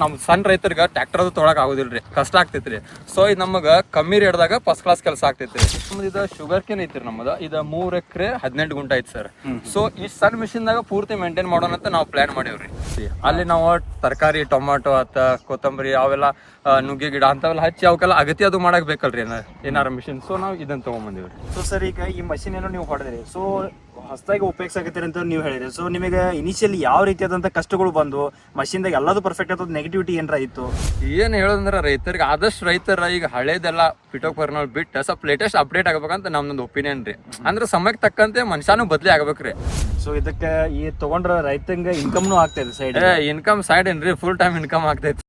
ನಮ್ ಸಣ್ಣ ರೈತರಿಗೆ ಟ್ರ್ಯಾಕ್ಟರ್ ಅದು ತೊಗೊಳಕ್ ಆಗುದಿಲ್ರಿ. ಕಷ್ಟ ಆಗ್ತೈತ್ರಿ. ಸೊ ಇದು ನಮಗ ಕಮ್ಮಿ ರೇಟ್ದಾಗ ಫಸ್ಟ್ ಕ್ಲಾಸ್ ಕೆಲಸ ಆಗ್ತೈತ್ರಿ. ನಮ್ದು ಇದು ಶುಗರ್ ಕೇನ್ ಐತ್ರಿ ನಮ್ಮದ ಇದು ಮೂರ್ ಎಕರೆ ಹದಿನೆಂಟು ಗುಂಟ ಐತಿ ಸರ್ ಸೊ ಈ ಸಣ್ಣ ಮಿಷಿನ್ ದಾಗ ಪೂರ್ತಿ ಮೇಂಟೈನ್ ಮಾಡೋಣ ಅಂತ ನಾವು ಪ್ಲಾನ್ ಮಾಡೇವ್ರಿ. ಅಲ್ಲಿ ನಾವು ತರಕಾರಿ ಟೊಮಾಟೊ ಅತ್ತ ಕೊತ್ತಂಬರಿ ಅವೆಲ್ಲ ನುಗ್ಗೆ ಗಿಡ ಅಂತವೆಲ್ಲ ಹಚ್ಚಿ ಅವಕ್ಕೆಲ್ಲ ಅಗತ್ಯ ಅದು ಮಾಡಕ್ ಬೇಕಲ್ರಿ ಏನಾರ ಮಿಷಿನ್ ಸೊ ನಾವು ಇದನ್ನ ತಗೊಂಬಂದಿವ್ರಿ. ಸೊ ಸರ್ ಈಗ ಈ ಮಷಿನ್ ಏನೋ ನೀವು ಹೊಡೆದ್ರಿ? ಸೊ ಹೊಸದಾಗಿ ಉಪಯೋಗಿಸಾಕತ್ತೀರಿ ಅಂತ ನೀವು ಹೇಳಿದ್ರೆ. ಸೊ ನಿಮಗೆ ಇನಿಷಿಯಲಿ ಯಾವ ರೀತಿಯಾದಂಥ ಕಷ್ಟಗಳು ಬಂದು ಮಷಿನ್ದಾಗ ಎಲ್ಲದು ಪರ್ಫೆಕ್ಟ್ ಆದ ನೆಗೆಟಿವಿಟಿ ಏನರ ಇತ್ತು? ಏನು ಹೇಳೋದಂದ್ರೆ ರೈತರಿಗೆ ಆದಷ್ಟು ರೈತರ ಈಗ ಹಳೇದೆಲ್ಲ ಪಿಟೋಪರ್ನಲ್ಲಿ ಬಿಟ್ಟು ಸ್ವಲ್ಪ ಲೇಟೆಸ್ಟ್ ಅಪ್ಡೇಟ್ ಆಗ್ಬೇಕಂತ ನಮ್ದೊಂದು ಒಪಿನಿಯನ್ ರೀ. ಅಂದ್ರೆ ಸಮಯಕ್ಕೆ ತಕ್ಕಂತೆ ಮನುಷ್ಯನೂ ಬದ್ಲಿ ಆಗ್ಬೇಕ್ರಿ. ಸೊ ಇದಕ್ಕೆ ಈ ತಗೊಂಡ್ರೆ ರೈತಂಗೆ ಇನ್ಕಮ್ನು ಆಗ್ತಾ ಇದೆ ಸೈಡ್ ಇನ್ಕಮ್ ಸೈಡ್ ಏನ್ರಿ? ಫುಲ್ ಟೈಮ್ ಇನ್ಕಮ್ ಆಗ್ತೈತಿ.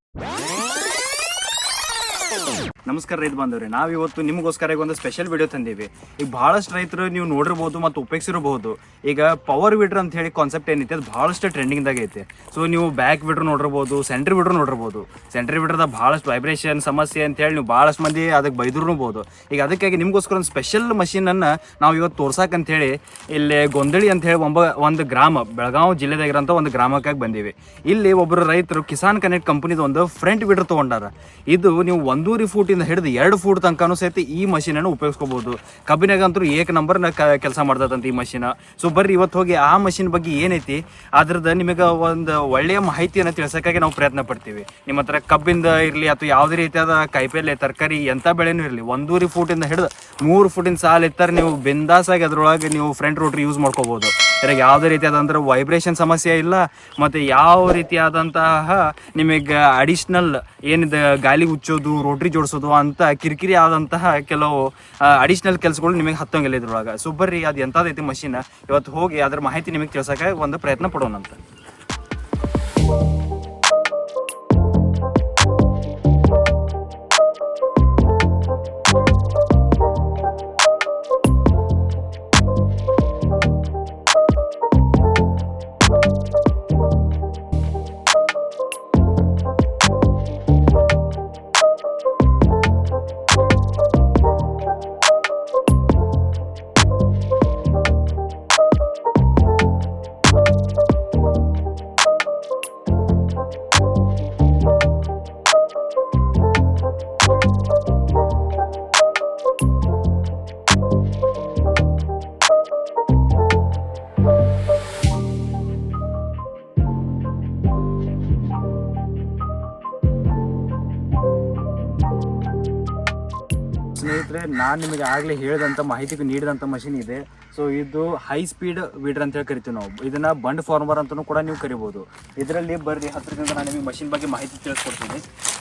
ನಮಸ್ಕಾರ ರೈತ ಬಂದವ್ರಿ ನಾವು ಇವತ್ತು ನಿಮಗೋಸ್ಕರ ಈಗ ಒಂದು ಸ್ಪೆಷಲ್ ವಿಡಿಯೋ ತಂದೀವಿ. ಈಗ ಬಹಳಷ್ಟು ರೈತರು ನೀವು ನೋಡಿರ್ಬೋದು ಮತ್ತು ಉಪಯೋಗಿಸಿರಬಹುದು ಈಗ ಪವರ್ ವಿಡ್ರ್ ಅಂತ ಹೇಳಿ ಕಾನ್ಸೆಪ್ಟ್ ಏನೈತೆ ಅದು ಬಹಳಷ್ಟು ಟ್ರೆಂಡಿಂಗ್ದಾಗ ಐತೆ. ಸೊ ನೀವು ಬ್ಯಾಕ್ ವಿಡ್ರ್ ನೋಡಿರ್ಬೋದು ಸೆಂಟ್ರಿ ವಿಡ್ರ್ ನೋಡಿರ್ಬೋದು. ಸೆಂಟ್ರಿ ವಿಡ್ರದ ಬಹಳಷ್ಟು ವೈಬ್ರೇಷನ್ ಸಮಸ್ಯೆ ಅಂತ ಹೇಳಿ ನೀವು ಬಹಳಷ್ಟು ಮಂದಿ ಅದಕ್ಕೆ ಬೈದ್ರೂ ಈಗ ಅದಕ್ಕಾಗಿ ನಿಮಗೋಸ್ಕರ ಒಂದು ಸ್ಪೆಷಲ್ ಮಷೀನನ್ನು ನಾವು ಇವತ್ತು ತೋರ್ಸಕ್ಕಂಥೇಳಿ ಇಲ್ಲಿ ಗೊಂದಳಿ ಅಂತ ಹೇಳಿ ಒಂಬ, ಒಂದು ಗ್ರಾಮ, ಬೆಳಗಾವಿ ಜಿಲ್ಲೆದಾಗಿರೋಂಥ ಒಂದು ಗ್ರಾಮಕ್ಕಾಗಿ ಬಂದೀವಿ. ಇಲ್ಲಿ ಒಬ್ಬರು ರೈತರು ಕಿಸಾನ್ ಕನೆಕ್ಟ್ ಕಂಪನಿದ ಒಂದು ಫ್ರಂಟ್ ವಿಡ್ರ್ ತೊಗೊಂಡಾರ. ಇದು ನೀವು ಒಂದೂರಿ ಫೂಟಿಂದ ಹಿಡಿದು ಎರಡು ಫೂಟ್ ತನಕನೂ ಸಹಿತ ಈ ಮಷೀನನ್ನು ಉಪಯೋಗಿಸ್ಕೋಬಹುದು ಕಬ್ಬಿನಾಗಂತೂ ಏಕ ನಂಬರ್ ಕೆಲಸ ಮಾಡ್ತದಂತ ಈ ಮಷೀನ್. ಸೊ ಬರ್ರಿ, ಇವತ್ತು ಹೋಗಿ ಆ ಮಷೀನ್ ಬಗ್ಗೆ ಏನೈತಿ, ಅದ್ರದ್ದು ನಿಮಗೆ ಒಂದು ಒಳ್ಳೆಯ ಮಾಹಿತಿಯನ್ನು ತಿಳ್ಸೋಕ್ಕಾಗಿ ನಾವು ಪ್ರಯತ್ನ ಪಡ್ತೀವಿ. ನಿಮ್ಮ ಹತ್ರ ಕಬ್ಬಿಂದ ಇರಲಿ ಅಥವಾ ಯಾವುದೇ ರೀತಿಯಾದ ಕಾಯಿಪಲ್ಲೆ, ತರಕಾರಿ, ಎಂಥ ಬೆಳೆನೂ ಇರಲಿ, ಒಂದೂರಿ ಫೂಟಿಂದ ಹಿಡಿದು ಮೂರು ಫೂಟಿನ ಸಾಲ ಇತ್ತಾರೆ ನೀವು ಬಿಂದಾಸಾಗಿ ಅದರೊಳಗೆ ನೀವು ಫ್ರಂಟ್ ರೋಟ್ರಿ ಯೂಸ್ ಮಾಡ್ಕೋಬಹುದು ಇದ್ರಾಗ ಯಾವುದೇ ರೀತಿಯಾದಂಥ ವೈಬ್ರೇಷನ್ ಸಮಸ್ಯೆ ಇಲ್ಲ, ಮತ್ತು ಯಾವ ರೀತಿಯಾದಂತಹ ನಿಮಗೆ ಅಡಿಷ್ನಲ್ ಏನಿದೆ ಗಾಲಿ ಉಚ್ಚೋದು ರೋಟ್ರಿ ಜೋಡಿಸೋದು ಅಂತ ಕಿರಿಕಿರಿ ಆದಂತಹ ಕೆಲವು ಅಡಿಷ್ನಲ್ ಕೆಲಸಗಳು ನಿಮಗೆ ಹತ್ತೋಂಗಿಲ್ಲ ಇದ್ರೊಳಗೆ. ಸೊ ಬರ್ರಿ, ಅದು ಎಂಥದೈತಿ ಮಷೀನ್ ಇವತ್ತು ಹೋಗಿ ಅದ್ರ ಮಾಹಿತಿ ನಿಮಗೆ ತಿಳ್ಸೋಕೆ ಒಂದು ಪ್ರಯತ್ನ ಪಡೋಣ ನಾನು ನಿಮಗೆ ಆಗಲೇ ಹೇಳಿದಂಥ ಮಾಹಿತಿಗೆ ನೀಡಿದಂಥ ಮಷಿನ್ ಇದೆ. ಸೊ ಇದು ಹೈ ಸ್ಪೀಡ್ ವೀಡರ್ ಅಂತ ಹೇಳಿ ಕರಿತೀವಿ ನಾವು. ಇದನ್ನು ಬಂಡ್ ಫಾರ್ಮರ್ ಅಂತಲೂ ಕೂಡ ನೀವು ಕರಿಬೋದು. ಇದರಲ್ಲಿ ಬರ್ರಿ ಹತ್ತಿರದಿಂದ ನಾನು ನಿಮಗೆ ಮಷಿನ್ ಬಗ್ಗೆ ಮಾಹಿತಿ ತಿಳಿಸ್ಕೊಡ್ತೀನಿ.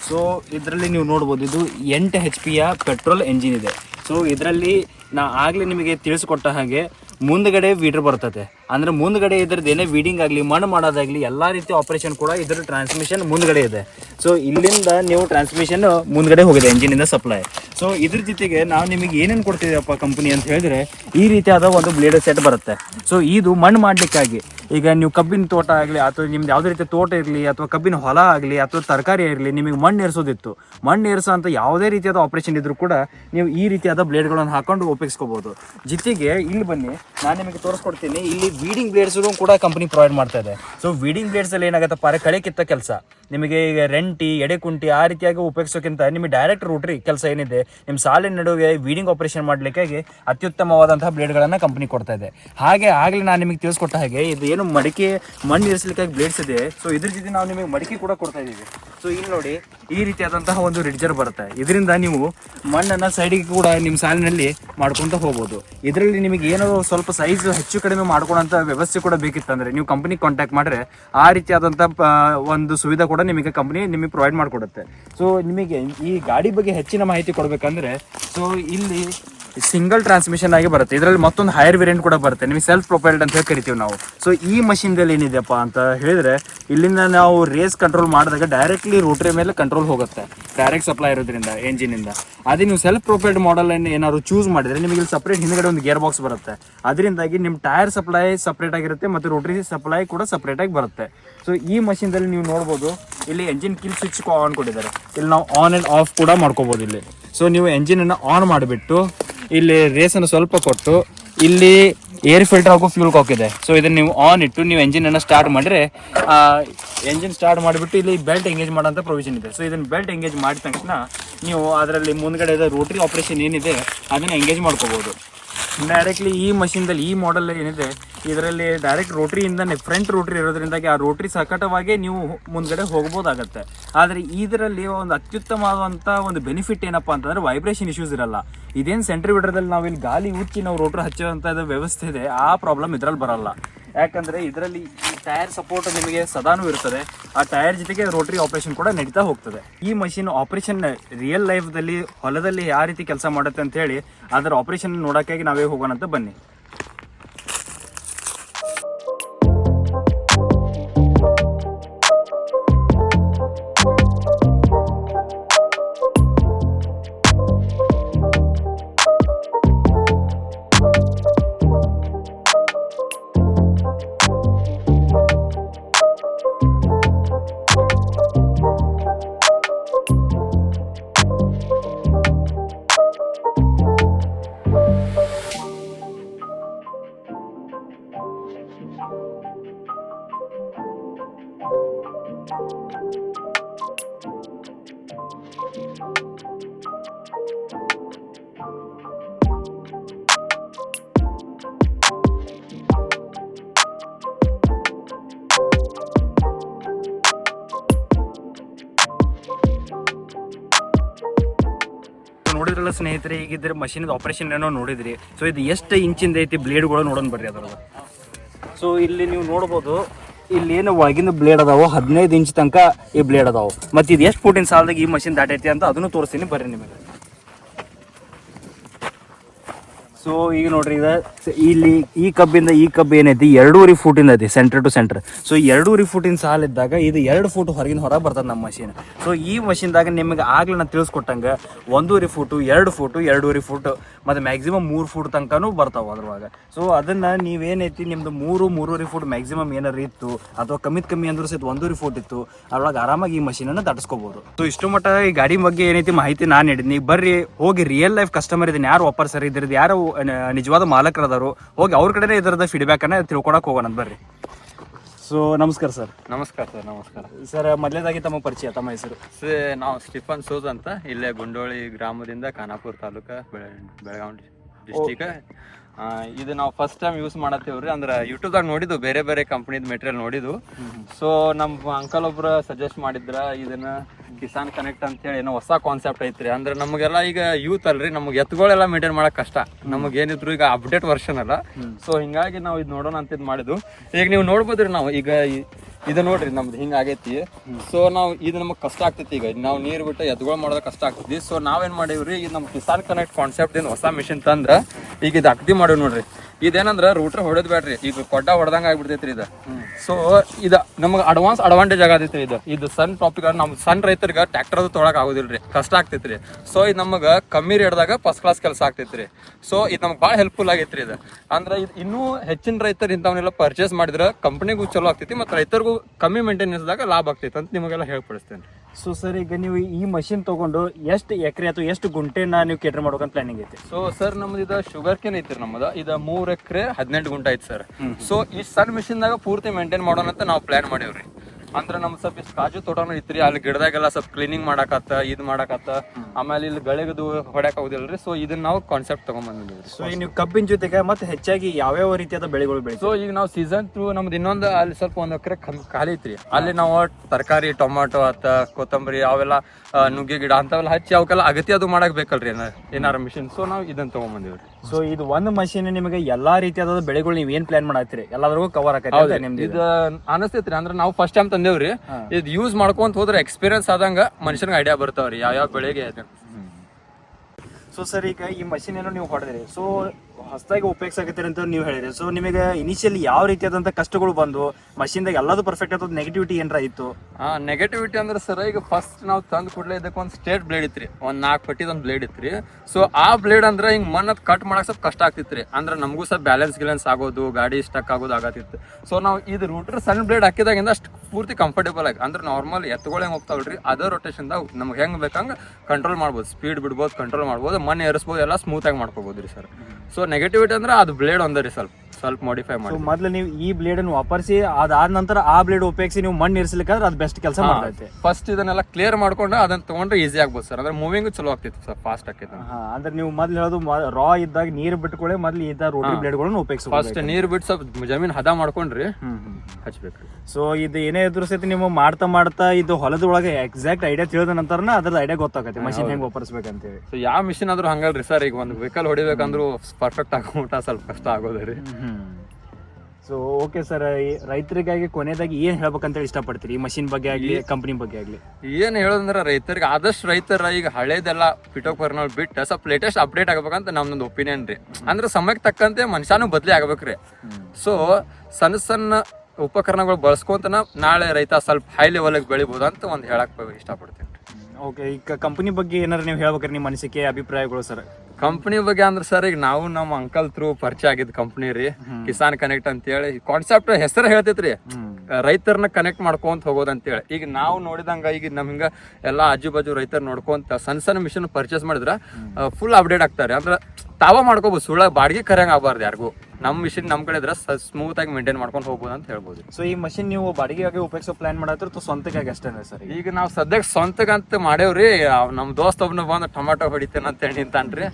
ಸೊ ಇದರಲ್ಲಿ ನೀವು ನೋಡ್ಬೋದು, ಇದು ಎಂಟು ಹೆಚ್ ಪಿಯ ಪೆಟ್ರೋಲ್ ಎಂಜಿನ್ ಇದೆ. ಸೊ ಇದರಲ್ಲಿ ನಾ ಆಗಲೇ ನಿಮಗೆ ತಿಳಿಸ್ಕೊಟ್ಟ ಹಾಗೆ ಮುಂದ್ಗಡೆ ವೀಡರ್ ಬರ್ತದೆ. ಅಂದ್ರೆ ಮುಂದ್ಗಡೆ ಇದ್ರದ್ದು ಏನೇ ವೀಡಿಂಗ್ ಆಗಲಿ, ಮಣ್ಣು ಮಾಡೋದಾಗಲಿ, ಎಲ್ಲ ರೀತಿ ಆಪರೇಷನ್ ಕೂಡ ಇದ್ರ ಟ್ರಾನ್ಸ್ಮಿಷನ್ ಮುಂದ್ಗಡೆ ಇದೆ. ಸೊ ಇಲ್ಲಿಂದ ನೀವು ಟ್ರಾನ್ಸ್ಮಿಷನ್ ಮುಂದ್ಗಡೆ ಹೋಗಿದೆ ಇಂಜಿನಿಂದ ಸಪ್ಲೈ ಸೊ ಇದ್ರ ಜೊತೆಗೆ ನಾವು ನಿಮಗೆ ಏನೇನು ಕೊಡ್ತಿದ್ದೀವಪ್ಪ ಕಂಪನಿ ಅಂತ ಹೇಳಿದ್ರೆ, ಈ ರೀತಿಯಾದ ಒಂದು ಬ್ಲೇಡರ್ ಸೆಟ್ ಬರುತ್ತೆ. ಸೊ ಇದು ಮಣ್ಣು ಮಾಡಲಿಕ್ಕಾಗಿ. ಈಗ ನೀವು ಕಬ್ಬಿನ ತೋಟ ಆಗಲಿ ಅಥವಾ ನಿಮ್ದು ಯಾವುದೇ ರೀತಿ ತೋಟ ಇರಲಿ ಅಥವಾ ಕಬ್ಬಿನ ಹೊಲ ಆಗಲಿ ಅಥವಾ ತರಕಾರಿ ಇರಲಿ ನಿಮಗೆ ಮಣ್ಣು ಏರಿಸೋದಿತ್ತು. ಮಣ್ಣು ಏರಿಸೋ ಅಂತ ಯಾವುದೇ ರೀತಿಯಾದ ಆಪರೇಷನ್ ಇದ್ದರೂ ಕೂಡ ನೀವು ಈ ರೀತಿಯಾದ ಬ್ಲೇಡ್ಗಳನ್ನು ಹಾಕೊಂಡು ಉಪಯೋಗಿಸ್ಕೋಬಹುದು ಜೊತೆಗೆ ಇಲ್ಲಿ ಬನ್ನಿ, ನಾನು ನಿಮಗೆ ತೋರಿಸ್ಕೊಡ್ತೀನಿ. ಇಲ್ಲಿ ವೀಡಿಂಗ್ ಬ್ಲೇಡ್ಸ್ ಕೂಡ ಕಂಪನಿ ಪ್ರೊವೈಡ್ ಮಾಡ್ತಾ ಇದೆ. ಸೊ ವೀಡಿಂಗ್ ಬ್ಲೇಡ್ಸ್ ಅಲ್ಲಿ ಏನಾಗುತ್ತೆ ಅಂದ್ರೆ ಕಳೆ ಕಿತ್ತ ಕೆಲಸ. ನಿಮಗೆ ಈಗ ರೆಂಟಿ, ಎಡೆಕುಂಟಿ ಆ ರೀತಿಯಾಗಿ ಉಪಯೋಗಿಸೋಕ್ಕಿಂತ ನಿಮಗೆ ಡೈರೆಕ್ಟ್ ರೂಟ್ರಿ ಕೆಲಸ ಏನಿದೆ. ನಿಮ್ಮ ಸಾಲಿನ ನಡುವೆ ವೀಡಿಂಗ್ ಆಪರೇಷನ್ ಮಾಡಲಿಕ್ಕಾಗಿ ಅತ್ಯುತ್ತಮವಾದಂತಹ ಬ್ಲೇಡ್ಗಳನ್ನು ಕಂಪನಿ ಕೊಡ್ತಾ ಇದೆ. ಹಾಗೆ ಆಗಲೇ ನಾನು ನಿಮಗೆ ತಿಳಿಸ್ಕೊಟ್ಟ ಹಾಗೆ, ಇದು ಏನು ಮಡಿಕೆ ಮಣ್ಣು ಇರಿಸಲಿಕ್ಕಾಗಿ ಬ್ಲೇಡ್ಸ್ ಇದೆ. ಸೊ ಇದ್ರ ಜೊತೆ ನಾವು ನಿಮಗೆ ಮಡಿಕೆ ಕೂಡ ಕೊಡ್ತಾ ಇದ್ದೀವಿ. ಸೊ ಇಲ್ಲಿ ನೋಡಿ, ಈ ರೀತಿಯಾದಂತಹ ಒಂದು ರಿಡ್ಜರ್ ಬರುತ್ತೆ. ಇದರಿಂದ ನೀವು ಮಣ್ಣನ್ನು ಸೈಡಿಗೆ ಕೂಡ ನಿಮ್ಮ ಸಾಲಿನಲ್ಲಿ ಮಾಡ್ಕೊಂತ ಹೋಗ್ಬೋದು. ಇದರಲ್ಲಿ ನಿಮಗೆ ಏನೋ ಸ್ವಲ್ಪ ಸೈಜ್ ಹೆಚ್ಚು ಕಡಿಮೆ ಮಾಡ್ಕೊಳಂತ ವ್ಯವಸ್ಥೆ ಕೂಡ ಬೇಕಿತ್ತಂದರೆ ನೀವು ಕಂಪನಿ ಕಾಂಟ್ಯಾಕ್ಟ್ ಮಾಡಿದ್ರೆ ಆ ರೀತಿಯಾದಂಥ ಒಂದು ಸುವಿಧಾ ಕೂಡ ನಿಮಗೆ ಕಂಪನಿ ನಿಮಗೆ ಪ್ರೊವೈಡ್ ಮಾಡಿಕೊಡುತ್ತೆ. ಸೊ ನಿಮಗೆ ಈ ಗಾಡಿ ಬಗ್ಗೆ ಹೆಚ್ಚಿನ ಮಾಹಿತಿ ಕೊಡಬೇಕಂದ್ರೆ ಸೊ ಇಲ್ಲಿ ಸಿಂಗಲ್ ಟ್ರಾನ್ಸ್ಮಿಷನ್ ಆಗಿ ಬರುತ್ತೆ. ಇದರಲ್ಲಿ ಮತ್ತೊಂದು ಹೈಯರ್ ವೇರಿಯಂಟ್ ಕೂಡ ಬರುತ್ತೆ. ನಿಮಗೆ ಸೆಲ್ಫ್ ಪ್ರೊಪೈಲ್ಡ್ ಅಂತ ಹೇಳಿ ಕರಿತೀವಿ ನಾವು. ಸೊ ಈ ಮಷಿನ್ದಲ್ಲಿ ಏನಿದೆಯಪ್ಪ ಅಂತ ಹೇಳಿದ್ರೆ, ಇಲ್ಲಿಂದ ನಾವು ರೇಸ್ ಕಂಟ್ರೋಲ್ ಮಾಡಿದಾಗ ಡೈರೆಕ್ಟ್ಲಿ ರೋಟ್ರಿ ಮೇಲೆ ಕಂಟ್ರೋಲ್ ಹೋಗುತ್ತೆ. ಡೈರೆಕ್ಟ್ ಸಪ್ಲೈ ಇರೋದ್ರಿಂದ ಎಂಜಿನಿಂದ ಅದೇ ನೀವು ಸೆಲ್ಫ್ ಪ್ರೊಪೈಲ್ಡ್ ಮಾಡಲ್ ಏನಾದ್ರು ಚೂಸ್ ಮಾಡಿದ್ರೆ, ನಿಮಗೆ ಇಲ್ಲಿ ಸಪ್ರೇಟ್ ಹಿಂದ್ಗಡೆ ಒಂದು ಗೇರ್ ಬಾಕ್ಸ್ ಬರುತ್ತೆ. ಅದರಿಂದಾಗಿ ನಿಮ್ಮ ಟೈರ್ ಸಪ್ಲೈ ಸಪ್ರೇಟ್ ಆಗಿರುತ್ತೆ, ಮತ್ತು ರೋಟ್ರಿ ಸಪ್ಲೈ ಕೂಡ ಸಪ್ರೇಟಾಗಿ ಬರುತ್ತೆ. ಸೊ ಈ ಮಷಿನ್ದಲ್ಲಿ ನೀವು ನೋಡ್ಬೋದು, ಇಲ್ಲಿ ಎಂಜಿನ್ ಕಿಲ್ ಸ್ವಿಚ್ ಆನ್ ಕೊಟ್ಟಿದ್ದಾರೆ. ಇಲ್ಲಿ ನಾವು ಆನ್ ಆ್ಯಂಡ್ ಆಫ್ ಕೂಡ ಮಾಡ್ಕೋಬೋದು ಇಲ್ಲಿ. ಸೊ ನೀವು ಎಂಜಿನನ್ನು ಆನ್ ಮಾಡಿಬಿಟ್ಟು, ಇಲ್ಲಿ ರೇಸನ್ನು ಸ್ವಲ್ಪ ಕೊಟ್ಟು, ಇಲ್ಲಿ ಏರ್ ಫಿಲ್ಟರ್ ಹಾಗೂ ಫ್ಯೂಲ್ ಕಾಕ್ ಇದೆ. ಸೊ ಇದನ್ನು ನೀವು ಆನ್ ಇಟ್ಟು, ನೀವು ಎಂಜಿನ್ ಅನ್ನ ಸ್ಟಾರ್ಟ್ ಮಾಡಿದ್ರೆ ಎಂಜಿನ್ ಸ್ಟಾರ್ಟ್ ಮಾಡಿಬಿಟ್ಟು ಇಲ್ಲಿ ಬೆಲ್ಟ್ ಎಂಗೇಜ್ ಮಾಡೋಂಥ ಪ್ರೊವಿಷನ್ ಇದೆ. ಸೊ ಇದನ್ನು ಬೆಲ್ಟ್ ಎಂಗೇಜ್ ಮಾಡಿದ ತಕ್ಷಣ, ನೀವು ಅದರಲ್ಲಿ ಮುಂದ್ಗಡೆ ರೋಟರಿ ಆಪರೇಷನ್ ಏನಿದೆ, ಅದನ್ನ ಎಂಗೇಜ್ ಮಾಡ್ಕೋಬಹುದು ಡೈರೆಕ್ಟ್ಲಿ ಈ ಮಷಿನ್ದಲ್ಲಿ ಈ ಮಾಡೆಲ್ ಏನಿದೆ, ಇದರಲ್ಲಿ ಡೈರೆಕ್ಟ್ ರೋಟ್ರಿಯಿಂದನೇ ಫ್ರಂಟ್ ರೋಟ್ರಿ ಇರೋದ್ರಿಂದಾಗಿ ಆ ರೋಟ್ರಿ ಸಕಟವಾಗಿ ನೀವು ಮುಂದ್ಗಡೆ ಹೋಗ್ಬೋದಾಗತ್ತೆ. ಆದರೆ ಇದರಲ್ಲಿ ಒಂದು ಅತ್ಯುತ್ತಮವಾದಂಥ ಒಂದು ಬೆನಿಫಿಟ್ ಏನಪ್ಪ ಅಂತಂದರೆ ವೈಬ್ರೇಷನ್ ಇಶ್ಯೂಸ್ ಇರಲ್ಲ. ಇದೇನು ಸೆಂಟ್ರಿ ಬಿಡರದಲ್ಲಿ ನಾವು ಇಲ್ಲಿ ಗಾಲಿ ಉಚ್ಚಿ ನಾವು ರೋಟ್ರ್ ಹಚ್ಚೋವಂಥದ್ದು ವ್ಯವಸ್ಥೆ ಇದೆ, ಆ ಪ್ರಾಬ್ಲಮ್ ಇದರಲ್ಲಿ ಬರಲ್ಲ. ಯಾಕಂದ್ರೆ ಇದರಲ್ಲಿ ಈ ಟೈರ್ ಸಪೋರ್ಟ್ ನಿಮಗೆ ಸದಾನು ಇರ್ತದೆ. ಆ ಟೈರ್ ಜೊತೆಗೆ ರೋಟರಿ ಆಪರೇಷನ್ ಕೂಡ ನಡೀತಾ ಹೋಗ್ತದೆ. ಈ ಮಷಿನ್ ಆಪರೇಷನ್ ರಿಯಲ್ ಲೈಫ್ದಲ್ಲಿ ಹೊಲದಲ್ಲಿ ಯಾವ ರೀತಿ ಕೆಲಸ ಮಾಡುತ್ತೆ ಅಂತ ಹೇಳಿ, ಅದರ ಆಪರೇಷನ್ ನೋಡೋಕ್ಕಾಗಿ ನಾವೇ ಹೋಗೋಣ ಅಂತ ಬನ್ನಿ. ಸ್ನೇಹಿತರೆ ಈಗ ಇದ್ರ ಮಷಿನ್ ಆಪರೇಷನ್ ಏನೋ ನೋಡಿದ್ರಿ. ಸೊ ಇದು ಎಷ್ಟು ಇಂಚಿಂದ ಐತಿ ಬ್ಲೇಡ್ಗಳು ನೋಡೋಣ ಬರ್ರಿ ಅದ್ರದ್ದು. ಸೊ ಇಲ್ಲಿ ನೀವು ನೋಡ್ಬೋದು, ಇಲ್ಲಿ ಏನು ಒಳಗಿನ ಬ್ಲೇಡ್ ಅದಾವು, ಹದಿನೈದು ಇಂಚ್ ತನಕ ಈ ಬ್ಲೇಡ್ ಅದಾವು. ಮತ್ತೆ ಇದು ಎಷ್ಟು ಫೂಟಿನ ಸಾಲದಾಗ ಈ ಮಷಿನ್ ದಾಟೈತಿ ಅಂತ ಅದನ್ನು ತೋರಿಸ್ತೀನಿ ಬರ್ರಿ ನಿಮಗೆ. ಸೊ ಈಗ ನೋಡ್ರಿ ಇದು ಇಲ್ಲಿ ಈ ಕಬ್ಬಿಂದ ಈ ಕಬ್ಬು ಏನೈತಿ? ಎರಡೂವರೆ ಫೂಟಿಂದ ಐತಿ ಸೆಂಟರ್ ಟು ಸೆಂಟರ್ ಸೊ ಎರಡೂವರೆ ಫೂಟಿನ ಸಾಲ ಇದ್ದಾಗ ಇದು ಎರಡು ಫೂಟ್ ಹೊರಗಿನ ಹೊರ ಬರ್ತದೆ ನಮ್ಮ ಮಷೀನ್ ಸೊ ಈ ಮಷೀನ್ದಾಗ ನಿಮಗೆ ಆಗ್ಲೇ ನಾನು ತಿಳಿಸ್ಕೊಟ್ಟಂಗೆ ಒಂದೂವರೆ ಫೂಟು, ಎರಡು ಫೂಟು, ಎರಡೂವರೆ ಫೂಟ್, ಮತ್ತು ಮ್ಯಾಕ್ಸಿಮಮ್ ಮೂರು ಫೂಟ್ ತನಕನೂ ಬರ್ತಾವೆ ಅದ್ರೊಳಗೆ. ಸೊ ಅದನ್ನು ನೀವೇನೈತಿ, ನಿಮ್ದು ಮೂರು, ಮೂರುವರೆ ಫೂಟ್ ಮ್ಯಾಕ್ಸಿಮಮ್ ಏನಾರು ಇತ್ತು, ಅಥವಾ ಕಮ್ಮಿ ಕಮ್ಮಿ ಅಂದ್ರೂ ಸಹಿತ ಒಂದೂವರೆ ಫೂಟ್ ಇತ್ತು, ಅದ್ರೊಳಗೆ ಆರಾಮಾಗಿ ಈ ಮಷೀನನ್ನು ದಾಟಿಸ್ಕೋಬೋದು ಸೊ ಇಷ್ಟು ಮಟ್ಟ ಈ ಗಾಡಿ ಬಗ್ಗೆ ಏನೈತಿ ಮಾಹಿತಿ ನಾನು ನೀಡಿದ್ನಿ ಬರ್ರಿ, ಹೋಗಿ ರಿಯಲ್ ಲೈಫ್ ಕಸ್ಟಮರ್ ಇದನ್ನ ಯಾರು ಒಪ್ಪರ್ ಸರ್ ಇದ್ರದ್ದು ಯಾರು ನಿಜವಾದ ಮಾಲಕರದಾರು ಹೋಗಿ ಅವ್ರ ಕಡೆನೇ ಇದರದ ಫೀಡ್ಬ್ಯಾಕ್ ಅನ್ನ ತಿಳ್ಕೊಡಕ್ ಹೋಗೋಣ ಅಂತ ಬರ್ರಿ. ಸೊ ನಮಸ್ಕಾರ ಸರ್ ನಮಸ್ಕಾರ ಸರ್ ನಮಸ್ಕಾರ. ಸರ್ ಮೊದಲೇದಾಗಿ ತಮ್ಮ ಪರಿಚಯ ತಮ್ಮ ಹೆಸರು. ಸರ್ ನಾವು ಸ್ಟಿಫನ್ ಸೋಜ್ ಅಂತ ಇಲ್ಲೇ ಗುಂಡೋಳಿ ಗ್ರಾಮದಿಂದ ಖಾನಾಪುರ ತಾಲೂಕ ಬೆಳೆ ಬೆಳಗಾವಿ ಡಿಸ್ಟಿಕ್ ಇದು ನಾವು ಫಸ್ಟ್ ಟೈಮ್ ಯೂಸ್ ಮಾಡತ್ತೀವ್ರಿ ಅಂದ್ರೆ ಯೂಟ್ಯೂಬ್ದಾಗ ನೋಡಿದ್ದು ಬೇರೆ ಬೇರೆ ಕಂಪ್ನಿದ ಮೆಟೀರಿಯಲ್ ನೋಡಿದ್ದು. ಸೊ ನಮ್ಮ ಅಂಕಲ್ ಒಬ್ರು ಸಜೆಸ್ಟ್ ಮಾಡಿದ್ರ ಇದನ್ನ ಕಿಸಾನ್ ಕನೆಕ್ಟ್ ಅಂತ ಹೇಳಿ ಏನೋ ಹೊಸ ಕಾನ್ಸೆಪ್ಟ್ ಐತ್ರಿ. ಅಂದ್ರೆ ನಮಗೆಲ್ಲ ಈಗ ಯೂತ್ ಅಲ್ರಿ ನಮ್ಗೆ ಎತ್ತುಗಳೆಲ್ಲ ಮೇಂಟೈನ್ ಮಾಡಕ್ ಕಷ್ಟ. ನಮಗೆ ಏನಿದ್ರು ಈಗ ಅಪ್ಡೇಟ್ ವರ್ಷನ್ ಅಲ್ಲ. ಸೊ ಹಿಂಗಾಗಿ ನಾವು ಇದು ನೋಡೋಣ ಅಂತ ಇದು ಮಾಡಿದ್ದು. ಈಗ ನೀವು ನೋಡ್ಬೋದ್ರಿ ನಾವು ಈಗ ಇದು ನೋಡ್ರಿ ನಮ್ದು ಹಿಂಗ ಆಗೈತಿ. ಸೊ ನಾವು ಇದು ನಮಗೆ ಕಷ್ಟ ಆಗ್ತೈತಿ ಈಗ. ನಾವು ನೀರು ಬಿಟ್ಟು ಎದ್ಗೊಳ್ ಮಾಡೋದು ಕಷ್ಟ ಆಗ್ತೈತಿ. ಸೊ ನಾವೇನ್ ರೀ ಇದು ನಮ್ಮ ಕಿಸಾನ್ ಕನೆಕ್ಟ್ ಕಾನ್ಸೆಪ್ಟ್ ಏನು ಹೊಸ ಮಿಷಿನ್ ತಂದ್ರ ಈಗ ಇದು ಅಗ್ದಿ ಮಾಡೀವಿ ನೋಡ್ರಿ. ಇದೇನಂದ್ರ ರೂಟ್ರ್ ಹೊಡೆದ್ ಬೇಡ್ರಿ ಈಗ ಕೊಡ್ಡ ಹೊಡೆದಂಗ ಆಗ್ಬಿಡ್ತೈತ್ರಿ ಇದು. ಸೊ ಇದ ನಮಗೆ ಅಡ್ವಾನ್ಸ್ ಅಡ್ವಾಂಟೇಜ್ ಆಗತೈತ್ರಿ ಇದು. ಇದು ಸಣ್ಣ ಟಾಪಿಕ್ ನಮ್ ಸಣ್ಣ ರೈತರಿಗೆ ಟ್ರಾಕ್ಟರ್ ಅದು ತೊಳಕ್ ಆಗೋದಿಲ್ರಿ. ಕಷ್ಟ ಆಗ್ತೈತ್ರಿ. ಸೊ ಇದು ನಮಗೆ ಕಮ್ಮಿ ರೇಟ್ದಾಗ ಫಸ್ಟ್ ಕ್ಲಾಸ್ ಕೆಲಸ ಆಗ್ತೈತ್ರಿ. ಸೊ ಇದು ನಮ್ಗೆ ಭಾಳ ಹೆಲ್ಪ್ಫುಲ್ ಆಗೈತ್ರಿ ಇದು. ಅಂದ್ರೆ ಇದು ಇನ್ನೂ ಹೆಚ್ಚಿನ ರೈತರು ಇಂಥವನ್ನೆಲ್ಲ ಪರ್ಚೇಸ್ ಮಾಡಿದ್ರೆ ಕಂಪ್ನಿಗೂ ಚಲೋ ಆಗ್ತೈತಿ ಮತ್ತು ರೈತರಿಗೂ ಕಮ್ಮಿ ಮೇಂಟೆನೆನ್ಸ್ದಾಗ ಲಾಭ ಆಗ್ತೈತಿ ಅಂತ ನಿಮಗೆಲ್ಲ ಹೇಳ್ಪಡಿಸ್ತೇನೆ ಸೊ ಸರ್ ಈಗ ನೀವು ಈ ಮಷಿನ್ ತಗೊಂಡು ಎಷ್ಟು ಎಕರೆ ಅಥವಾ ಎಷ್ಟು ಗುಂಟೆನ ನೀವು ಕೇಟರ್ ಮಾಡ್ಬೇಕಂತ ಪ್ಲಾನಿಂಗ್ ಐತಿ? ಸೊ ಸರ್ ನಮ್ದು ಇದು ಶುಗರ್ ಕೇನ್ ಐತಿ ನಮ್ದು. ಇದು ಮೂರ್ ಎಕರೆ ಹದಿನೆಂಟು ಗುಂಟೆ ಐತಿ ಸರ್ ಸೊ ಈ ಸಣ್ಣ ಮಿಷಿನ್ದಾಗ ಪೂರ್ತಿ ಮೇಂಟೈನ್ ಮಾಡೋಣ ಅಂತ ನಾವು ಪ್ಲಾನ್ ಮಾಡೇವ್ರಿ. ಅಂದ್ರೆ ನಮ್ ಸ್ವಲ್ಪ ಇಷ್ಟು ಕಾಜು ತೋಟನೂ ಇತ್ರಿ ಅಲ್ಲಿ ಗಿಡದಾಗೆಲ್ಲ ಸ್ವಲ್ಪ ಕ್ಲೀನಿಂಗ್ ಮಾಡಾಕತ್ತ ಇದ್ ಮಾಡಾಕತ್ತ. ಆಮೇಲೆ ಇಲ್ಲಿ ಗಳಿಗದು ಹೊಡ್ಯಾಕ ಆಗುದಿಲ್ರಿ. ಸೊ ಇದನ್ನ ನಾವು ಕಾನ್ಸೆಪ್ಟ್ ತಗೊಂಡ್ಬಂದಿದ್ವಿ ಸೊ ಈಗ ನೀವು ಕಬ್ಬಿನ ಜೊತೆಗೆ ಮತ್ತೆ ಹೆಚ್ಚಾಗಿ ಯಾವ್ಯಾವ ರೀತಿಯಾದ ಬೆಳೆಗಳು ಬೆಳೆ ಸೊ ಈಗ ನಾವು ಸೀಸನ್ ತ್ರೂ ನಮ್ದು ಇನ್ನೊಂದು ಅಲ್ಲಿ ಸ್ವಲ್ಪ ಒಂದ್ ಎಕರೆ ಖಾಲಿ ಐತ್ರಿ. ಅಲ್ಲಿ ನಾವು ತರಕಾರಿ ಟೊಮಾಟೊ ಆತ ಕೊತ್ತಂಬರಿ ಅವೆಲ್ಲ ನುಗ್ಗೆ ಗಿಡ ಅಂತವೆಲ್ಲ ಹಚ್ಚಿ ಅವಕ್ಕೆಲ್ಲ ಅಗತ್ಯ ಅದು ಮಾಡಕ್ ಬೇಕಲ್ರಿ ಏನಾರ ಏನಾರ ಮಿಷಿನ್ ಸೊ ನಾವು ಇದನ್ನ ತಗೊಂಡ್ಬಂದಿವ್ರಿ ಸೊ ಇದು ಒಂದು ಮಷೀನ್ ನಿಮಗೆ ಎಲ್ಲಾ ರೀತಿಯಾದ ಬೆಳೆಗಳು ನೀವು ಏನ್ ಪ್ಲಾನ್ ಮಾಡತ್ತೀರಿ? ಎಲ್ಲಾದ್ರಿಗೂ ಕವರ್ ಆಕೈತಿ ನಿಮ್ದು ಇದು. ಅನಸ್ತೈತ್ರಿ. ಅಂದ್ರೆ ನಾವು ಫಸ್ಟ್ ಟೈಮ್ ತಂದೇವ್ರಿ. ಇದು ಯೂಸ್ ಮಾಡ್ಕೊಂತ ಹೋದ್ರೆ ಎಕ್ಸ್ಪೀರಿಯನ್ಸ್ ಆದಂಗ ಮನುಷ್ಯನಿಗೆ ಐಡಿಯಾ ಬರ್ತಾವ್ರಿ. ಯಾವ ಯಾವ ಬೆಳೆಗೆ. ಸೊ ಸರ್ ಈಗ ಈ ಮಷೀನ್ ಏನೋ ನೀವು ಹೊಡೆದ್ರಿ. ಸೊ ಹೊಸದಾಗಿ ಉಪಯೋಗಿಸಾಕತ್ತೀರಿ ಅಂತ ನೀವು ಹೇಳಿದ್ರಿ. ಸೊ ನಿಮಗೆ ಇನಿಷಿಯಲಿ ಯಾವ ರೀತಿಯಾದಂಥ ಕಷ್ಟಗಳು ಬಂದು ಮಷಿನ್ದಾಗ ಎಲ್ಲದೂ ಪರ್ಫೆಕ್ಟ್ ಆದ ನೆಗೆಟಿವಿಟಿ ಏನರ ಇತ್ತು? ನೆಗೆಟಿವಿಟಿ ಅಂದ್ರೆ ಸರ್ ಈಗ ಫಸ್ಟ್ ನಾವು ತಂದು ಕೂಡಲೇ ಇದಕ್ಕೆ ಒಂದು ಸ್ಟೇಟ್ ಬ್ಲೇಡ್ ಇತ್ತು ರೀ ಒಂದು ನಾಲ್ಕು ಪಟ್ಟಿದ ಒಂದು ಬ್ಲೇಡ್ ರೀ ಸೊ ಆ ಬ್ಲೇಡ್ ಅಂದ್ರೆ ಹಿಂಗ್ ಮಣ್ಣದ್ ಕಟ್ ಮಾಡಕ್ಕೆ ಸ್ವಲ್ಪ ಕಷ್ಟ ಆಗ್ತಿತ್ರಿ. ಅಂದ್ರೆ ನಮಗೂ ಸ್ವಲ್ಪ ಬ್ಯಾಲೆನ್ಸ್ ಗಿಲೆನ್ಸ್ ಆಗೋದು, ಗಾಡಿ ಸ್ಟಕ್ ಆಗೋದು ಆಗತ್ತಿತ್ತು. ಸೊ ನಾವು ಇದು ರೂಟರ್ ಸಣ್ಣ ಬ್ಲೇಡ್ ಹಾಕಿದಾಗಿಂದ ಅಷ್ಟು ಪೂರ್ತಿ ಕಂಫರ್ಟೇಬಲ್ ಆಗಿ, ಅಂದ್ರೆ ನಾರ್ಮಲ್ ಎತ್ತುಗಳು ಹೆಂಗ್ ಹೋಗ್ತಾವಲ್ರಿ ಅದೇ ರೊಟೇಷನ್ದಾಗ ನಮ್ಗೆ ಹೆಂಗ್ ಬೇಕಂಗೆ ಕಂಟ್ರೋಲ್ ಮಾಡ್ಬೋದು. ಸ್ಪೀಡ್ ಬಿಡ್ಬೋದು ಕಂಟ್ರೋಲ್ ಮಾಡ್ಬೋದು, ಮಣ್ಣು ಏರಿಸ್ಬೋದು, ಎಲ್ಲ ಸ್ಮೂತಾಗಿ ಮಾಡ್ಕೋಬೋದು ರೀ ಸರ್ ಸೊ ನೆಗೆಟಿವಿಟಿ ಅಂದ್ರೆ ಅದು ಬ್ಲೇಡ್ ಒಂದೇ ಸ್ವಲ್ಪ. ಸ್ವಲ್ಪ ಮಾಡಿಫೈ ಮಾಡಿ ಮೊದಲು ನೀವು ಈ ಬ್ಲೇಡ್ ಅನ್ನು ವಾಪರಿಸಿ ಅದಾದ ನಂತರ ಆ ಬ್ಲೇಡ್ ಉಪಯೋಗಿಸಿ ನೀವು ಮಣ್ಣು ಇರಿಸಲಿಕ್ಕಾದ್ರೆ ಅದು ಬೆಸ್ಟ್ ಕೆಲಸ ಮಾಡುತ್ತೆ. ಫಸ್ಟ್ ಇದನ್ನೆಲ್ಲ ಕ್ಲಿಯರ್ ಮಾಡ್ಕೊಂಡು ಅದನ್ನ ತಗೊಂಡ್ರೆ ಈಸಿ ಆಗ್ಬೋದು ಸರ್ ಅಂದ್ರೆ ಮೂವಿಂಗ್ ಚಲೋ ಆಗ್ತಿತ್ತು ಸರ್ ಫಾಸ್ಟ್ ಆಕೈತೆ ಹಾ ಅಂದ್ರೆ ನೀವು ಮೊದಲು ಹೇಳೋದು ರಾ ಇದ್ದಾಗ ನೀರು ಬಿಟ್ಕೊಳ್ಳಿ ಮೊದ್ಲು ಇದ್ದ ರೋಟರಿ ಬ್ಲೇಡ್ಗಳನ್ನು ಉಪಯೋಗಿಸಿ ಫಸ್ಟ್ ನೀರು ಬಿಟ್ಟು ಸ್ವಲ್ಪ ಜಮೀನ್ ಹದ ಮಾಡ್ಕೊಂಡ್ರಿ ಹಚ್ಬೇಕು. ಸೊ ಇದು ಏನೇ ಇದ್ರು ಸಹಿತ ನೀವು ಮಾಡ್ತಾ ಮಾಡ್ತಾ ಇದು ಹೊಲದೊಳಗೆ ಎಕ್ಸಾಕ್ಟ್ ಐಡಿಯಾ ತಿಳಿದ ನಂತರನ ಅದ್ರದ್ದು ಐಡಿಯಾ ಗೊತ್ತಾಗತ್ತೆ. ಮಷಿನ್ ಹೆಂಗ್ ವಾಪರಿಸ್ಬೇಕಂತೇಳಿ. ಸೊ ಯಾವ ಮಿಷಿನ್ ಆದ್ರೂ ಹಂಗಲ್ರಿ ಸರ್ ಈಗ ಒಂದು ವೆಹಿಕಲ್ ಹೊಡಿಬೇಕಂದ್ರೂ ಪರ್ಫೆಕ್ಟ್ ಆಗೋಟ ಸ್ವಲ್ಪ ಕಷ್ಟ ಆಗೋದ್ರಿ. ಸೊ ಓಕೆ ಸರ್ ರೈತರಿಗಾಗಿ ಕೊನೆಯದಾಗಿ ಏನ್ ಹೇಳ್ಬೇಕಂತ ಇಷ್ಟಪಡ್ತೀರಿ? ಈ ಮಷಿನ್ ಬಗ್ಗೆ ಆಗ್ಲಿ ಕಂಪನಿ ಬಗ್ಗೆ ಆಗ್ಲಿ? ಏನ್ ಹೇಳೋದಂದ್ರೆ ರೈತರಿಗೆ ಆದಷ್ಟು ರೈತರ ಈಗ ಹಳೇದೆಲ್ಲ ಪಿಟೋಪರ್ನ ಬಿಟ್ಟು ಸ್ವಲ್ಪ ಲೇಟೆಸ್ಟ್ ಅಪ್ಡೇಟ್ ಆಗ್ಬೇಕಂತ ನಮ್ದೊಂದು ಒಪಿನಿಯನ್ ರೀ. ಅಂದ್ರೆ ಸಮಯಕ್ಕೆ ತಕ್ಕಂತೆ ಮನುಷ್ಯನೂ ಬದ್ಲಿ ಆಗ್ಬೇಕ್ರಿ ಸೊ ಸಣ್ಣ ಸಣ್ಣ ಉಪಕರಣಗಳು ಬಳಸ್ಕೊಂತನ ನಾಳೆ ರೈತ ಸ್ವಲ್ಪ ಹೈ ಲೆವೆಲ್ಗೆ ಬೆಳಿಬೋದು ಅಂತ ಒಂದು ಹೇಳಕ್ ಇಷ್ಟಪಡ್ತೀನಿ. ಓಕೆ ಈಗ ಕಂಪನಿ ಬಗ್ಗೆ ಏನಾರು ನೀವು ಹೇಳ್ಬೇಕ್ರಿ ನಿಮ್ಮ ಅನಿಸಿಕೆ ಅಭಿಪ್ರಾಯಗಳು ಸರ್ ಕಂಪನಿ ಬಗ್ಗೆ ಅಂದ್ರೆ ಸರ್ ಈಗ ನಾವು ನಮ್ಮ ಅಂಕಲ್ ಥ್ರೂ ಪರಿಚಯ ಆಗಿದ್ ಕಂಪ್ನಿ ರೀ ಕಿಸಾನ್ ಕನೆಕ್ಟ್ ಅಂತ ಹೇಳಿ ಕಾನ್ಸೆಪ್ಟ್ ಹೆಸರು ಹೇಳ್ತೈತ್ರಿ. ರೈತರನ್ನ ಕನೆಕ್ಟ್ ಮಾಡ್ಕೊಂತ ಹೋಗೋದು ಅಂತೇಳಿ. ಈಗ ನಾವು ನೋಡಿದಂಗ ಈಗ ನಮ್ ಹಿಂಗ ಎಲ್ಲಾ ಆಜು ಬಾಜು ರೈತರು ನೋಡ್ಕೊಂತ ಸಣ್ಣ ಸಣ್ಣ ಮಿಷನ್ ಪರ್ಚೇಸ್ ಮಾಡಿದ್ರ ಫುಲ್ ಅಪ್ಡೇಟ್ ಆಗ್ತಾರೆ. ಅಂದ್ರೆ ತಾವ ಮಾಡ್ಕೋಬಹುದು ಸುಳ್ಳ ಬಾಡಿಗೆ ಕರೆಯಂಗ್ ಆಗಬಾರ್ದು ಯಾರಿಗೂ. ನಮ್ ಮಿಷಿನ್ ನಮ್ ಕಡೆ ಇದ್ರೆ ಸ್ಮೂತ್ ಆಗಿ ಮೇಂಟೈನ್ ಮಾಡ್ಕೊಂಡು ಹೋಗ್ಬೋದು ಅಂತ ಹೇಳ್ಬೋದು. ಸೊ ಈ ಮಷಿನ್ ನೀವು ಬಾಡಿಗೆಗಾಗಿ ಉಪಯೋಗಿಸೋ ಪ್ಲಾನ್ ಮಾಡತ್ರ ಸ್ವಂತಕ್ಕಾಗಿ ಅಷ್ಟೇ ಸರ್ ಈಗ? ನಾವು ಸದ್ಯಕ್ಕೆ ಸ್ವಂತಕ್ಕಂತ ಮಾಡೇವ್ರಿ ನಮ್ ದೋಸ್ತ ಒಬ್ನ ಬಂದು ಟೊಮಾಟೊ ಹೊಡಿತೇನೆ ಅಂತ ಹೇಳಿ ನಿಂತಾನ್ರಿ.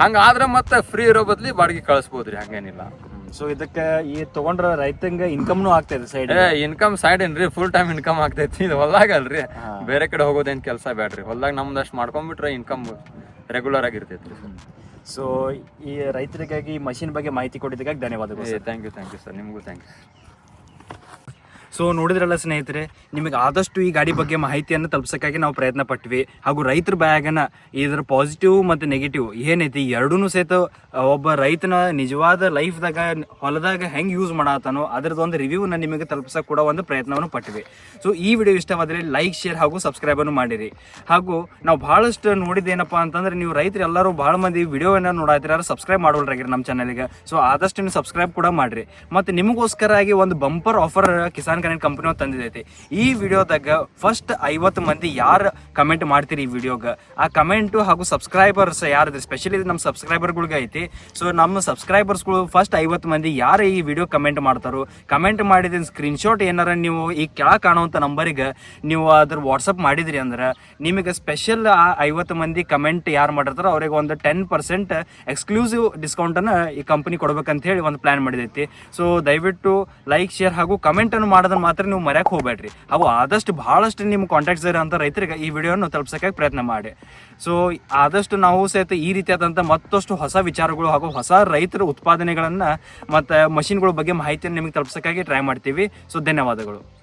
ಹಂಗ ಆದ್ರೆ ಮತ್ತೆ ಫ್ರೀ ಇರೋ ಬದ್ಲಿ ಬಾಡಿಗೆ ಕಳಿಸ್ಬೋದ್ರಿ ಹಂಗೇನಿಲ್ಲ. ಸೊ ಇದಕ್ಕೆ ಈ ತಗೊಂಡ್ರ ರೈತಂಗ ಇನ್ಕಮ್ನು ಆಗ್ತೈತಿ ಸೈಡ್ ಇನ್ಕಮ್ ಸೈಡ್ ಏನ್ರಿ? ಫುಲ್ ಟೈಮ್ ಇನ್ಕಮ್ ಆಗ್ತೈತಿ. ಇದು ಹೊಲ್ದಾಗ ಅಲ್ರಿ. ಬೇರೆ ಕಡೆ ಹೋಗೋದೇನ್ ಕೆಲಸ ಬೇಡ್ರಿ ಹೊಲ್ದಾಗ ನಮ್ದಷ್ಟು ಮಾಡ್ಕೊಂಡ್ಬಿಟ್ರೆ ಇನ್ಕಮ್ ರೆಗ್ಯುಲರ್ ಆಗಿರ್ತೈತ್ರಿ. ಸೊ ಈ ರೈತರಿಗಾಗಿ ಮಷಿನ್ ಬಗ್ಗೆ ಮಾಹಿತಿ ಕೊಟ್ಟಿದ್ದಕ್ಕಾಗಿ ಧನ್ಯವಾದಗಳು thank you thank you sir ನಿಮಗೂ ಥ್ಯಾಂಕ್ ಯು ಸೊ ನೋಡಿದ್ರಲ್ಲ ಸ್ನೇಹಿತರೆ, ನಿಮಗೆ ಆದಷ್ಟು ಈ ಗಾಡಿ ಬಗ್ಗೆ ಮಾಹಿತಿಯನ್ನು ತಲುಪಿಸೋಕ್ಕಾಗಿ ನಾವು ಪ್ರಯತ್ನ ಪಟ್ವಿ. ಹಾಗೂ ರೈತರ ಬ್ಯಾಗನ ಇದರ ಪಾಸಿಟಿವ್ ಮತ್ತು ನೆಗೆಟಿವ್ ಏನೈತಿ ಎರಡೂ ಸಹಿತ ಒಬ್ಬ ರೈತನ ನಿಜವಾದ ಲೈಫ್ದಾಗ ಹೊಲದಾಗ ಹೆಂಗೆ ಯೂಸ್ ಮಾಡತ್ತಾನೋ ಅದರದೊಂದು ರಿವ್ಯೂನ ನಿಮಗೆ ತಲುಪಿಸೋಕೆ ಕೂಡ ಒಂದು ಪ್ರಯತ್ನವನ್ನು ಪಟ್ವಿ. ಸೊ ಈ ವಿಡಿಯೋ ಇಷ್ಟವಾದರೆ ಲೈಕ್ ಶೇರ್ ಹಾಗೂ ಸಬ್ಸ್ಕ್ರೈಬನ್ನು ಮಾಡಿರಿ. ಹಾಗೂ ನಾವು ಭಾಳಷ್ಟು ನೋಡಿದ್ದೇನಪ್ಪ ಅಂತಂದ್ರೆ, ನೀವು ರೈತರು ಎಲ್ಲರೂ ಭಾಳ ಮಂದಿ ವಿಡಿಯೋವನ್ನು ನೋಡಾತಿರ ಸಬ್ಸ್ಕ್ರೈಬ್ ಮಾಡೋಲ್ರಾಗಿರಿ ನಮ್ಮ ಚಾನಲ್ಗೆ ಸೊ ಆದಷ್ಟು ನೀವು ಸಬ್ಸ್ಕ್ರೈಬ್ ಕೂಡ ಮಾಡಿರಿ. ಮತ್ತು ನಿಮಗೋಸ್ಕರ ಆಗಿ ಒಂದು bumper offer Kisan connect company ತಂದಿದೈತಿ. ಈ ವಿಡಿಯೋದಾಗ ಫಸ್ಟ್ ಐವತ್ತು ಮಂದಿ ಯಾರು ಕಮೆಂಟ್ ಮಾಡ್ತೀರಿ ಈ ವಿಡಿಯೋಗ? ಆ ಕಮೆಂಟು ಹಾಗೂ ಸಬ್ಸ್ಕ್ರೈಬರ್ಸ್ ಯಾರಿದ್ರೆ? ಸ್ಪೆಷಲಿ ನಮ್ಮ ಸಬ್ಸ್ಕ್ರೈಬರ್ಗಳಿಗೆ ಐತಿ. ಸೊ ನಮ್ಮ ಸಬ್ಸ್ಕ್ರೈಬರ್ಸ್ಗಳು ಫಸ್ಟ್ ಐವತ್ತು ಮಂದಿ ಯಾರು ಈ ವಿಡಿಯೋ ಕಮೆಂಟ್ ಮಾಡ್ತಾರೋ ಕಮೆಂಟ್ ಮಾಡಿದ ಸ್ಕ್ರೀನ್ಶಾಟ್ ಏನಾರ ನೀವು ಈ ಕೆಳಗೆ ಕಾಣುವಂಥ ನಂಬರಿಗೆ ನೀವು ಅದ್ರ ವಾಟ್ಸಪ್ ಮಾಡಿದ್ರಿ ಅಂದ್ರೆ, ನಿಮಗೆ ಸ್ಪೆಷಲ್ ಆ ಐವತ್ತು ಮಂದಿ ಕಮೆಂಟ್ ಯಾರು ಮಾಡಿರ್ತಾರೋ ಅವ್ರಿಗೆ ಒಂದು ಟೆನ್ ಪರ್ಸೆಂಟ್ ಎಕ್ಸ್ಕ್ಲೂಸಿವ್ ಡಿಸ್ಕೌಂಟನ್ನು ಈ ಕಂಪನಿ ಕೊಡ್ಬೇಕಂತ ಹೇಳಿ ಒಂದು ಪ್ಲಾನ್ ಮಾಡಿದೈತಿ. ಸೊ ದಯವಿಟ್ಟು ಲೈಕ್ ಶೇರ್ ಹಾಗೂ ಕಮೆಂಟನ್ನು ಮಾಡೋದನ್ನ ಮಾತ್ರ ನೀವು ಮರ್ಯಾಕ್ ಹೋಗ್ಬೇಡ್ರಿ. ಹಾಗೂ ಆದಷ್ಟು ಭಾಳಷ್ಟು ನಿಮ್ಮ ಕಾಂಟ್ಯಾಕ್ಟ್ಸ್ ಇರೋಂಥ ರೈತರಿಗೆ ಈ ವಿಡಿಯೋನ ತಲುಪ್ಸೋಕೆ ಪ್ರಯತ್ನ ಮಾಡಿ. ಸೊ ಆದಷ್ಟು ನಾವು ಸಹಿತ ಈ ರೀತಿಯಾದಂಥ ಮತ್ತಷ್ಟು ಹೊಸ ವಿಚಾರಗಳು ಹಾಗೂ ಹೊಸ ರೈತರ ಉತ್ಪಾದನೆಗಳನ್ನು ಮತ್ತು ಮಷಿನ್ಗಳ ಬಗ್ಗೆ ಮಾಹಿತಿಯನ್ನು ನಿಮಗೆ ತಲುಪ್ಸೋಕ್ಕಾಗಿ ಟ್ರೈ ಮಾಡ್ತೀವಿ. ಸೊ ಧನ್ಯವಾದಗಳು.